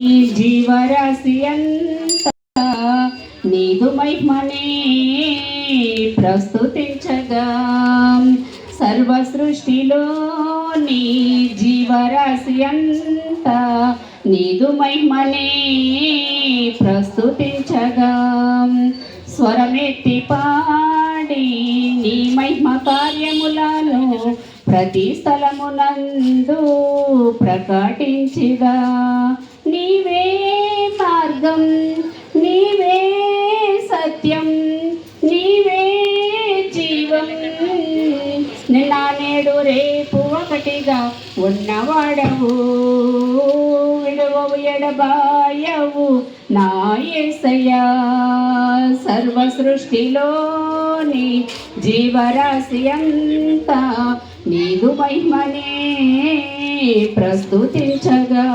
ఈ జీవరాశి అంతా నీదు మహిమనే ప్రస్తుతించగా. సర్వ సృష్టిలో నీ జీవరాశి అంతా నీదు మహిమనే ప్రస్తుతించగా. స్వరమెత్తి పాడి నీ మహిమ కార్యములను ప్రతి స్థలమునందు ప్రకటించిగా మార్గం నీవే సత్యం నీవే జీవం. నిన్న నేడు రేపు ఒకటిగా ఉన్నవాడవు. విడవవు ఎడబాయవు నా యేసయ్యా సర్వ సృష్టిలోని జీవరాశి అంతా నీదు మహిమనే ప్రస్తుతించగా.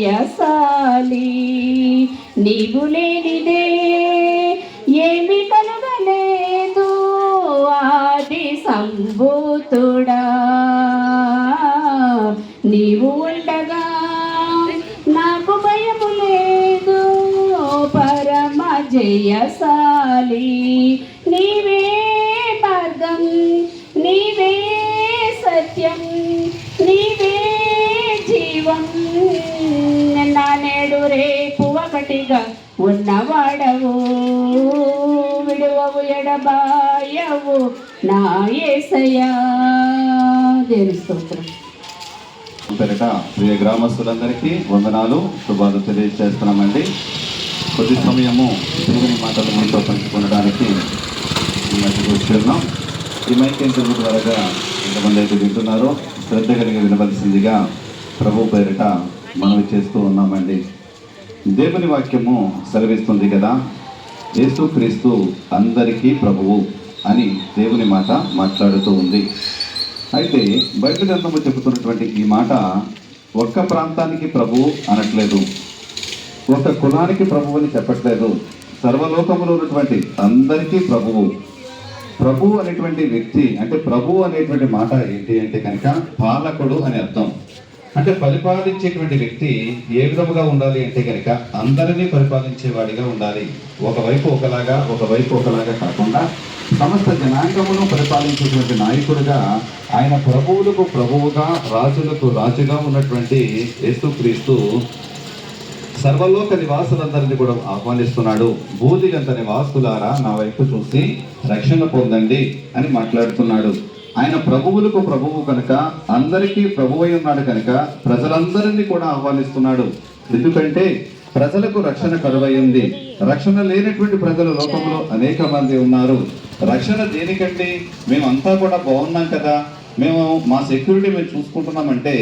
జయశాలి నీవు లేనిదే ఏమి కలగలేదు. ఆది సంభూతుడా. నీవు ఉండగా నాకు భయము లేదు. పరమ జయశాలి. నీవే ఒకటిగా ఉన్నవాడవు. విడువవు ఎడబాయవు నా ఏసయ్యా. దేని స్తోత్రం. పేరిట ప్రియ గ్రామస్తులందరికీ వందనాలు శుభాలు తెలియజేస్తున్నామండి కొద్ది సమయము దేవుని మాటలు మీతో పంచుకోవడానికి కూర్చున్నాం ఈ మైక్ ఇంటర్వ్యూ ద్వారా ఎంతమంది అయితే వింటున్నారో శ్రద్ధ కలిగి వినవలసిందిగా ప్రభు పేరిట మనవి చేస్తూ ఉన్నామండి. దేవుని వాక్యము సెలవిస్తుంది కదా. యేసు క్రీస్తు అందరికీ ప్రభువు అని దేవుని మాట మాట్లాడుతూ ఉంది. అయితే బైబిల్ గ్రంథము చెబుతున్నటువంటి ఈ మాట ఒక్క ప్రాంతానికి ప్రభువు అనట్లేదు. ఒక కులానికి ప్రభువు అని చెప్పట్లేదు. సర్వలోకములో ఉన్నటువంటి అందరికీ ప్రభువు. ప్రభు అనేటువంటి వ్యక్తి అంటే ప్రభు అనేటువంటి మాట ఏంటి అంటే కనుక పాలకుడు అని అర్థం. అంటే పరిపాలించేటువంటి వ్యక్తి ఏ విధముగా ఉండాలి అంటే కనుక అందరినీ పరిపాలించేవాడిగా ఉండాలి. ఒకవైపు ఒకలాగా ఒకవైపు ఒకలాగా కాకుండా సమస్త జనాంగమును పరిపాలించేటువంటి నాయకుడిగా ఆయన ప్రభువులకు ప్రభువుగా రాజులకు రాజుగా ఉన్నటువంటి యేసుక్రీస్తు సర్వలోక నివాసులందరినీ కూడా ఆహ్వానిస్తున్నాడు. భూదిగంత నివాసులారా నా వైపు చూసి రక్షణ పొందండి అని మాట్లాడుతున్నాడు. ఆయన ప్రభువులకు ప్రభువు కనుక అందరికీ ప్రభువై ఉన్నాడు కనుక ప్రజలందరినీ కూడా ఆహ్వానిస్తున్నాడు. ఎందుకంటే ప్రజలకు రక్షణ కరువైంది రక్షణ లేనటువంటి ప్రజలు లోకంలో అనేక మంది ఉన్నారు. రక్షణ దేనికంటే మేమంతా కూడా బాగున్నాం కదా. మేము మా సెక్యూరిటీ మేము చూసుకుంటున్నామంటే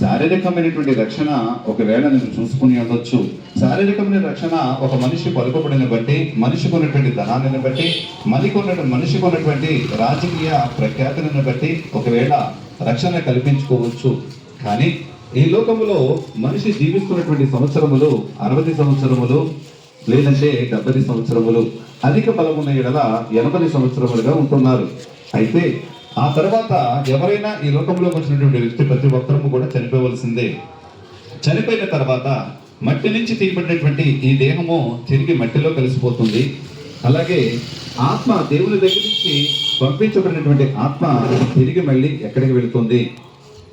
శారీరకమైనటువంటి రక్షణ ఒకవేళ నేను చూసుకుని ఉండొచ్చు. శారీరకమైన రక్షణ ఒక మనిషి పలుకబడిని బట్టి మనిషికి ఉన్నటువంటి ధనాన్ని బట్టి మనిషికి ఉన్నటువంటి మనిషికి ఉన్నటువంటి రాజకీయ ప్రఖ్యాతులను బట్టి ఒకవేళ రక్షణ కల్పించుకోవచ్చు. కానీ ఈ లోకములో మనిషి జీవిస్తున్నటువంటి సంవత్సరములు అరవై సంవత్సరములు లేదంటే డెబ్బై సంవత్సరములు అధిక బలమున్న ఎడల ఎనభై సంవత్సరములుగా ఉంటున్నారు. అయితే ఆ తర్వాత ఎవరైనా ఈ లోకంలోకి వచ్చినటువంటి వ్యక్తి ప్రతి ఒక్కరము కూడా చనిపోవలసిందే. చనిపోయిన తర్వాత మట్టి నుంచి తీయబడినటువంటి ఈ దేహము తిరిగి మట్టిలో కలిసిపోతుంది. అలాగే ఆత్మ దేవుని దగ్గర నుంచి పంపించబడినటువంటి ఆత్మ తిరిగి మళ్ళీ ఎక్కడికి వెళుతుంది?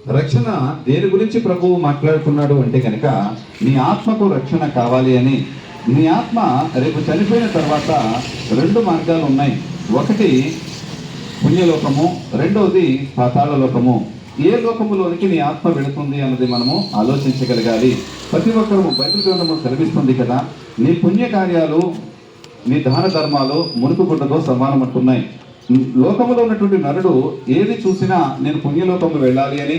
రక్షణ దేని గురించి ప్రభువు మాట్లాడుతున్నాడు అంటే కనుక నీ ఆత్మకు రక్షణ కావాలి అని. నీ ఆత్మ రేపు చనిపోయిన తర్వాత రెండు మార్గాలు ఉన్నాయి. ఒకటి పుణ్యలోకము రెండవది పాతాళ లోకము ఏ లోకములోనికి నీ ఆత్మ వెళుతుంది అన్నది మనము ఆలోచించగలగాలి. ప్రతి ఒక్కరము బైబిల్ గ్రంథము సెలవిస్తుంది కదా నీ పుణ్య కార్యాలు నీ దాన ధర్మాలు మునుపు గుడ్డతో సమానం అంటున్నాయి. లోకములో ఉన్నటువంటి నరుడు ఏది చూసినా నేను పుణ్యలోకంలో వెళ్ళాలి అని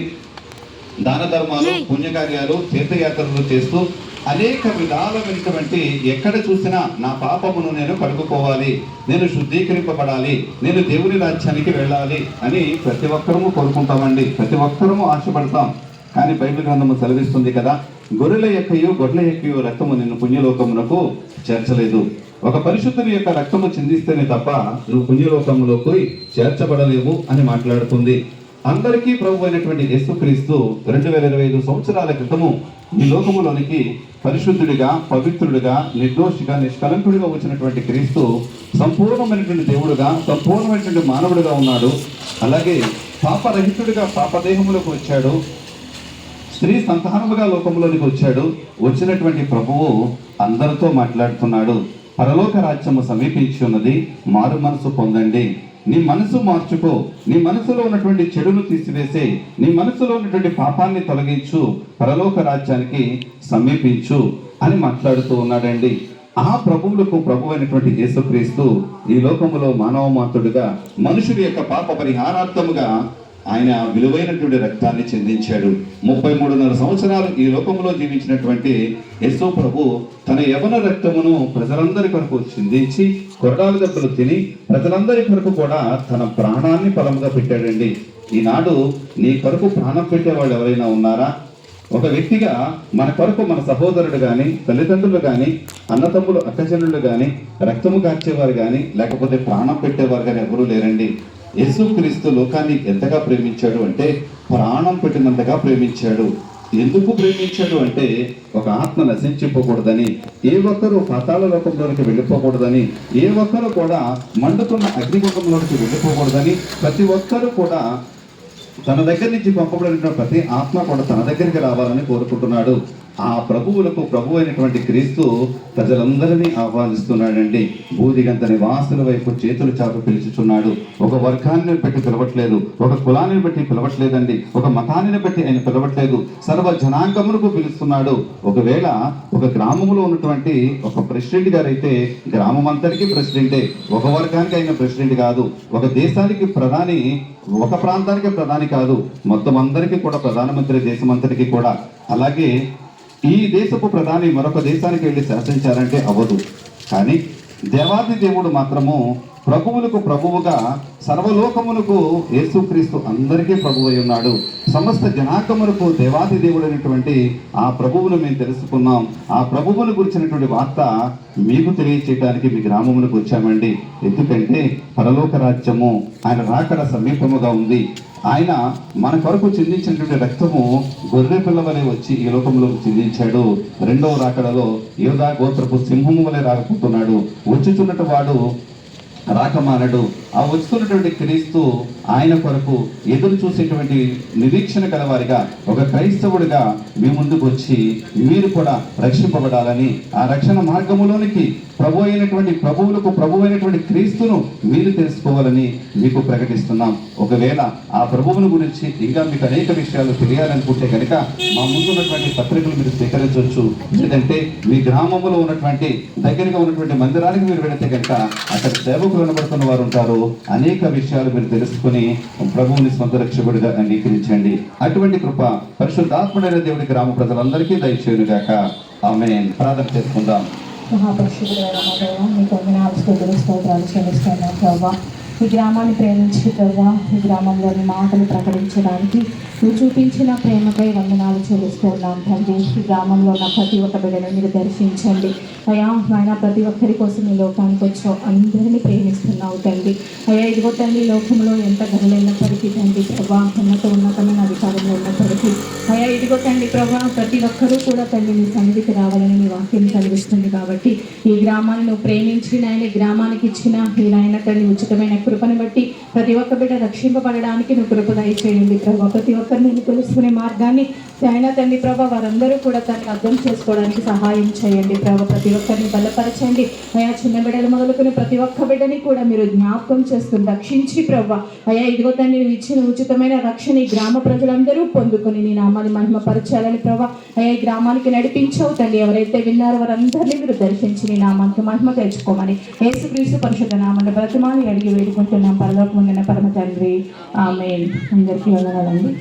దాన ధర్మాలు పుణ్యకార్యాలు తీర్థయాత్రలు చేస్తూ అనేక విధాలమైనటువంటి ఎక్కడ చూసినా నా పాపమును నేను కడుగుకోవాలి నేను శుద్ధీకరింపబడాలి నేను దేవుని రాజ్యానికి వెళ్ళాలి అని ప్రతి ఒక్కరము కోరుకుంటామండి. ప్రతి ఒక్కరము ఆశపడతాం. కానీ బైబిల్ గ్రంథము సెలవిస్తుంది కదా గొర్రెల యొక్కయు గొడ్ల యొక్కయు రక్తము నిన్ను పుణ్యలోకమునకు చేర్చలేదు. ఒక పరిశుద్ధుని యొక్క రక్తము చిందిస్తేనే తప్ప నువ్వు పుణ్యలోకములోకి చేర్చబడలేవు అని మాట్లాడుతుంది. అందరికీ ప్రభు అయినటువంటి యేసుక్రీస్తు రెండు వేల ఇరవై ఐదు సంవత్సరాల క్రితము ఈ లోకములోనికి పరిశుద్ధుడిగా పవిత్రుడిగా నిర్దోషిగా నిష్కలంకుడిగా వచ్చినటువంటి క్రీస్తు సంపూర్ణమైనటువంటి దేవుడుగా సంపూర్ణమైనటువంటి మానవుడిగా ఉన్నాడు. అలాగే పాపరహితుడిగా పాపదేహములకు వచ్చాడు. స్త్రీ సంతానముగా లోకంలోనికి వచ్చాడు. వచ్చినటువంటి ప్రభువు అందరితో మాట్లాడుతున్నాడు. పరలోక రాజ్యము సమీపించి ఉన్నది. మారు మనసు పొందండి. నీ మనసు మార్చుకో. నీ మనసులో ఉన్నటువంటి చెడును తీసివేసే. నీ మనసులో ఉన్నటువంటి పాపాన్ని తొలగించు. పరలోక రాజ్యానికి సమీపించు అని మాట్లాడుతూ ఉన్నాడండి. ఆ ప్రభువులకు ప్రభు అయినటువంటి యేసుక్రీస్తు ఈ లోకములో మానవ మాతుడుగా మనుషుడి యొక్క పాప పరిహారార్థముగా ఆయన విలువైనటువంటి రక్తాన్ని చెందించాడు. ముప్పై మూడున్నర సంవత్సరాలు ఈ లోకంలో జీవించినటువంటి యశో ప్రభు తన యవన రక్తమును ప్రజలందరి కొరకు చిందించి కొరడాల దెబ్బలు తిని ప్రజలందరి కొరకు కూడా తన ప్రాణాన్ని ఫలముగా పెట్టాడండి. ఈనాడు నీ కొరకు ప్రాణం పెట్టే వాళ్ళు ఎవరైనా ఉన్నారా? ఒక వ్యక్తిగా మన కొరకు మన సహోదరుడు కానీ తల్లిదండ్రులు కానీ అన్నతమ్ములు అక్కజనులు కానీ రక్తము కార్చేవారు కానీ లేకపోతే ప్రాణం పెట్టేవారు కానీ ఎవరూ లేరండి. యేసుక్రీస్తు లోకాన్ని ఎంతగా ప్రేమించాడు అంటే ప్రాణం పెట్టినంతగా ప్రేమించాడు. ఎందుకు ప్రేమించాడు అంటే ఒక ఆత్మ నశించిపోకూడదని ఏ ఒక్కరూ పాతాళ లోకంలోనికి వెళ్ళిపోకూడదని ఏ ఒక్కరు కూడా మండుతున్న అగ్నిగుండంలోనికి వెళ్ళిపోకూడదని ప్రతి ఒక్కరూ కూడా తన దగ్గర నుంచి పంపబడిన ప్రతి ఆత్మ కూడా తన దగ్గరికి రావాలని కోరుకుంటున్నాడు. ఆ ప్రభువులకు ప్రభు అయినటువంటి క్రీస్తు ప్రజలందరినీ ఆహ్వానిస్తున్నాడండి. భూదిగంత నివాసుల వైపు చేతులు చాపు పిలుచుచున్నాడు. ఒక వర్గాన్ని బట్టి పిలవట్లేదు ఒక కులాన్ని బట్టి పిలవట్లేదండి ఒక మతాన్ని బట్టి ఆయన పిలవట్లేదు. సర్వ జనాంగములకు పిలుస్తున్నాడు. ఒకవేళ ఒక గ్రామంలో ఉన్నటువంటి ఒక ప్రెసిడెంట్ గారు అయితే గ్రామం అంతటికీ ప్రెసిడెంటే. ఒక వర్గానికి ఆయన ప్రెసిడెంట్ కాదు. ఒక దేశానికి ప్రధాని ఒక ప్రాంతానికి ప్రధాని కాదు. మొత్తం అందరికీ కూడా ప్రధానమంత్రి దేశం అంతటికీ కూడా. అలాగే ఈ దేశపు ప్రధాని మరొక దేశానికి వెళ్ళి శాసించారంటే అవ్వదు. కానీ దేవాది దేవుడు మాత్రము ప్రభువులకు ప్రభువుగా సర్వలోకములకు యేసుక్రీస్తు అందరికీ ప్రభు అయి ఉన్నాడు. సమస్త జనాకములకు దేవాది దేవుడైనటువంటి ఆ ప్రభువును మేము తెలుసుకున్నాం. ఆ ప్రభువును గురించినటువంటి వార్త మీకు తెలియచేయడానికి మీ గ్రామములకు వచ్చామండి. ఎందుకంటే పరలోక రాజ్యము ఆయన రాకడ సమీపముగా ఉంది. ఆయన మన కొరకు చిందించినటువంటి రక్తము గొర్రె పిల్ల వలె వచ్చి ఈ లోకంలోకి చిందించాడు. రెండవ రాకడలో యోధా గోత్రపు సింహము వలె రాకపోతున్నాడు. వచ్చుచున్నట్టు వాడు రాకమానడు ఆ వస్తున్నటువంటి క్రీస్తు ఆయన కొరకు ఎదురు చూసేటువంటి నిరీక్షణ గలవారిగా ఒక క్రైస్తవుడిగా మీ ముందుకు వచ్చి మీరు కూడా రక్షింపబడాలని ఆ రక్షణ మార్గములోనికి ప్రభు అయినటువంటి ప్రభువులకు ప్రభు అయినటువంటి క్రీస్తును మీరు తెలుసుకోవాలని మీకు ప్రకటిస్తున్నాం. ఒకవేళ ఆ ప్రభువుని గురించి ఇంకా మీకు అనేక విషయాలు తెలియాలనుకుంటే కనుక మా ముందున్నటువంటి పత్రికలు మీరు స్వీకరించవచ్చు. లేదంటే మీ గ్రామంలో ఉన్నటువంటి దగ్గరగా ఉన్నటువంటి మందిరానికి మీరు వెళితే కనుక అక్కడ సేవకులు కనబడుతున్న వారు ఉంటారు. అనేక విషయాలు మీరు తెలుసుకుని ప్రభువుని సొంత రక్షకుడిగా అంగీకరించండి. అటువంటి కృప పరిశుద్ధాత్ముడైన దేవుడి గ్రామ ప్రజలందరికీ దయచేయును గాక ఆమె ప్రార్థన చేసుకుందాం. మహాపరిశుద్ధుడైన మీకు వందనాలు స్తోత్రాలు చెల్లిస్తున్నాం ప్రభావ ఈ గ్రామాన్ని ప్రేమించి ప్రభా ఈ గ్రామంలోని మాటలు ప్రకటించడానికి నువ్వు చూపించిన ప్రేమపై వందనాలు చెల్లిస్తున్నాం తండ్రి. ఈ గ్రామంలో ఉన్న ప్రతి ఒక్క బిడ్డను మీరు దర్శించండి. అయ్యా ఆయన ప్రతి ఒక్కరి కోసం ఈ లోకానికి వచ్చావు. అందరినీ ప్రేమిస్తున్నావు తండ్రి. అయ్యా ఇదిగో తండ్రి లోకంలో ఎంత ధరలైనప్పటికీ తండ్రి ప్రభా ఉన్నత ఉన్నతమైన అధికారంలో ఉన్నప్పటికీ. అయ్యా ఇదిగో తండ్రి ప్రభా ప్రతి ఒక్కరూ కూడా తండ్రి నీ సన్నిధికి రావాలని నీ వాక్యం కలిగిస్తుంది కాబట్టి ఈ గ్రామాన్ని నువ్వు ప్రేమించిన ఆయన గ్రామానికి ఇచ్చిన ఈ నాయన తండ్రి ఉచితమైన కృపను బట్టి ప్రతి ఒక్క బిడ్డ రక్షింపబడడానికి నువ్వు కృప దయచేయండి ప్రభా. ప్రతి ఒక్కరిని తెలుసుకునే మార్గాన్ని అయినా తండ్రి ప్రభా వారందరూ కూడా తనని అర్థం చేసుకోవడానికి సహాయం చేయండి ప్రభా. ప్రతి ఒక్కరిని బలపరచండి. అయా చిన్న బిడ్డలు మొదలుకుని ప్రతి ఒక్క బిడ్డని కూడా మీరు జ్ఞాపకం చేసుకుని రక్షించి ప్రభా. అయా ఇదిగో తండ్రి నువ్వు ఇచ్చిన ఉచితమైన రక్షణ ఈ గ్రామ ప్రజలందరూ పొందుకొని నీ నామాన్ని మహిమపరచాలని ప్రభా. అయా ఈ గ్రామానికి నడిపించవు తండ్రి. ఎవరైతే విన్నారో వారందరినీ మీరు దర్శించి నీ నామానికి మహిమ తెచ్చుకోమని యేసుక్రీస్తు పరిశుద్ధ నామాన్ని బ్రతమాని అడిగి వేడుకుంటున్నాం. పరలోకముందున్న పరమ తండ్రి ఆమె అందరికీ వెళ్ళాలండి